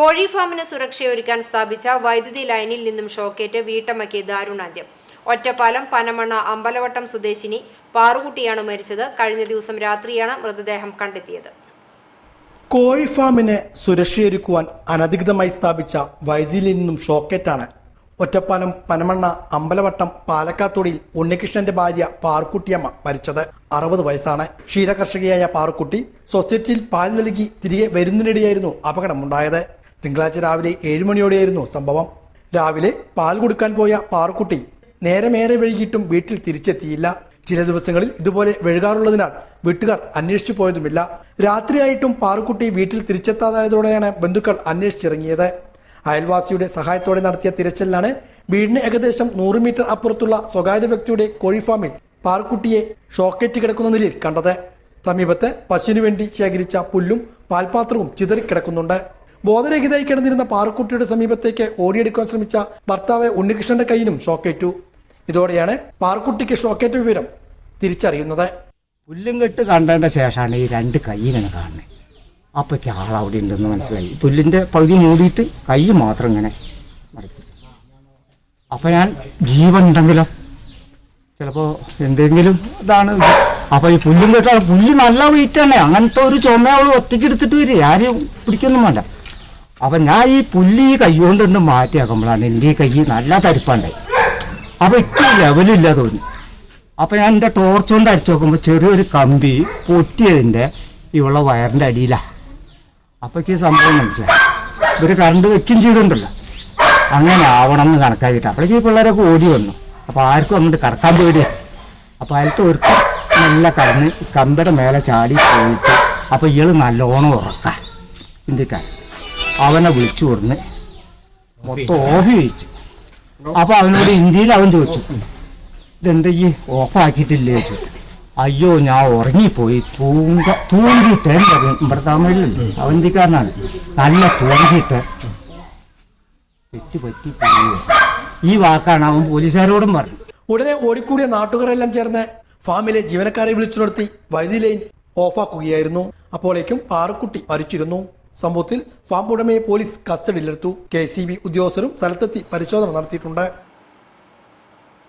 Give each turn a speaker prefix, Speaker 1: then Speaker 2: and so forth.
Speaker 1: കോഴി ഫാമിന് സുരക്ഷയൊരുക്കാൻ സ്ഥാപിച്ച വൈദ്യുതി ലൈനിൽ നിന്നും ഷോക്കേറ്റ് വീട്ടമ്മയ്ക്ക് ദാരുണാന്ത്യം. ഒറ്റപ്പാലം പനമണ്ണ അമ്പലവട്ടം സ്വദേശിനി പാറുകുട്ടിയാണ് മരിച്ചത്. കഴിഞ്ഞ ദിവസം രാത്രിയാണ് മൃതദേഹം കണ്ടെത്തിയത്.
Speaker 2: കോഴി ഫാമിന് സുരക്ഷയൊരുക്കുവാൻ അനധികൃതമായി സ്ഥാപിച്ച വൈദ്യുതിയിൽ നിന്നും ഷോക്കേറ്റാണ് ഒറ്റപ്പാലം പനമണ്ണ അമ്പലവട്ടം പാലക്കാത്തൊടിയിൽ ഉണ്ണികൃഷ്ണന്റെ ഭാര്യ പാർക്കുട്ടിയമ്മ മരിച്ചത്. അറുപത് വയസ്സാണ്. ക്ഷീരകർഷകയായ പാർക്കുട്ടി സൊസൈറ്റിയിൽ പാൽ നൽകി തിരികെ വരുന്നതിനിടെയായിരുന്നു അപകടമുണ്ടായത്. തിങ്കളാഴ്ച രാവിലെ ഏഴ് മണിയോടെയായിരുന്നു സംഭവം. രാവിലെ പാൽ കൊടുക്കാൻ പോയ പാറുക്കുട്ടി നേരമേറെ വൈകിട്ടും വീട്ടിൽ തിരിച്ചെത്തിയില്ല. ചില ദിവസങ്ങളിൽ ഇതുപോലെ വഴുകാറുള്ളതിനാൽ വീട്ടുകാർ അന്വേഷിച്ചു പോയതുമില്ല. രാത്രിയായിട്ടും പാറുക്കുട്ടി വീട്ടിൽ തിരിച്ചെത്താതായതോടെയാണ് ബന്ധുക്കൾ അന്വേഷിച്ചിറങ്ങിയത്. അയൽവാസിയുടെ സഹായത്തോടെ നടത്തിയ തിരച്ചിലാണ് വീടിന് ഏകദേശം നൂറ് മീറ്റർ അപ്പുറത്തുള്ള സ്വകാര്യ വ്യക്തിയുടെ കോഴിഫാമിൽ പാറുക്കുട്ടിയെ ഷോക്കേറ്റ് കിടക്കുന്ന നിലയിൽ കണ്ടത്. സമീപത്ത് പശുവിനു വേണ്ടി ശേഖരിച്ച പുല്ലും പാൽപാത്രവും ചിതറിക്കിടക്കുന്നുണ്ട്. ബോധരഹിതയായി കിടന്നിരുന്ന പാറുക്കുട്ടിയുടെ സമീപത്തേക്ക് ഓടിയെടുക്കാൻ ശ്രമിച്ച ഭർത്താവ് ഉണ്ണികൃഷ്ണന്റെ കയ്യിലും ഷോക്കേറ്റു. ഇതോടെയാണ് പാറുക്കുട്ടിക്ക് ഷോക്കേറ്റ വിവരം തിരിച്ചറിയുന്നത്.
Speaker 3: പുല്ലും കെട്ട് കണ്ടതിന്റെ ശേഷമാണ് ഈ രണ്ട് കയ്യിലാണ് കാണുന്നത്. അപ്പോഴേക്ക് ആളവിടെ ഉണ്ടെന്ന് മനസ്സിലായി. പുല്ലിന്റെ പകുതി മൂടിയിട്ട് കൈ മാത്രം ഇങ്ങനെ അപ്പൊ ഞാൻ ജീവൻ ഉണ്ടെങ്കിലോ? ചിലപ്പോൾ എന്തെങ്കിലും ഇതാണ് അപ്പൊ ഈ പുല്ലും കെട്ടാൽ പുല്ല് നല്ല വെയിറ്റ് തന്നെ അങ്ങനത്തെ ഒരു ചുമ അവൾ ഒറ്റയ്ക്ക് എടുത്തിട്ട് വരും ആരും പിടിക്കൊന്നും വേണ്ട. അപ്പം ഞാൻ ഈ പുല്ല് ഈ കൈ കൊണ്ടൊന്ന് മാറ്റിയാക്കുമ്പോഴാണ് എന്റെ ഈ കൈ നല്ല തരിപ്പുണ്ടായി അപ്പോൾ ഇത്ര ലെവലില്ല തോന്നി. അപ്പൊ ഞാൻ എന്റെ ടോർച്ച് കൊണ്ട് അടിച്ചു നോക്കുമ്പോൾ ചെറിയൊരു കമ്പി പൊട്ടിയതിന്റെ ഇവളെ വയറിന്റെ അടിയിലാ. അപ്പോൾ ഈ സംഭവം മനസ്സിലായി. ഇവർ കറണ്ട് വെക്കും ചെയ്തിട്ടുണ്ടല്ലോ. അങ്ങനെ ആവണം എന്ന് കണക്കാക്കിയിട്ട്. അപ്പോഴേക്ക് ഈ പിള്ളേരൊക്കെ ഓടി വന്നു. അപ്പോൾ ആർക്കും അങ്ങോട്ട് കറക്കാൻ പേടിയാ. അപ്പോൾ അതിലത്തെ ഒരു നല്ല കടന്ന് കമ്പിയുടെ മേലെ ചാടി പോയിട്ട് അപ്പോൾ ഇയാൾ നല്ലോണം ഉറക്കാം. ഇന്ത്യക്കാരൻ അവനെ വിളിച്ചു കൊടുന്ന് മൊത്തം ഓഫി ചോദിച്ചു അപ്പൊ അവനോട് ഇന്ത്യയിൽ അവൻ ചോദിച്ചു ഇതെന്താ ഈ ഓഫാക്കിയിട്ടില്ലേ ചോദിച്ചു. അയ്യോ ഞാൻ ഉറങ്ങിപ്പോയി. തൂങ്ക തൂങ്ങിയിട്ട് ഇവിടെ തമിഴിലുണ്ട് അവന്തിക്കാരനാണ് നല്ല തൂങ്ങിയിട്ട് പോയി ഈ വാക്കാണ് അവൻ പോലീസുകാരോടും പറഞ്ഞു
Speaker 2: ഉടനെ ഓടിക്കൂടിയ നാട്ടുകാരെല്ലാം ചേർന്ന് ഫാമിലെ ജീവനക്കാരെ വിളിച്ചു നിർത്തി വൈദ്യുതി ലൈൻ ഓഫാക്കുകയായിരുന്നു അപ്പോഴേക്കും പാറുക്കുട്ടി മരിച്ചിരുന്നു. സംഭവത്തിൽ ഫാം ഉടമയെ പോലീസ് കസ്റ്റഡിയിലെടുത്തു. കെ സി ബി ഉദ്യോഗസ്ഥരും സ്ഥലത്തെത്തി പരിശോധന നടത്തിയിട്ടുണ്ട്.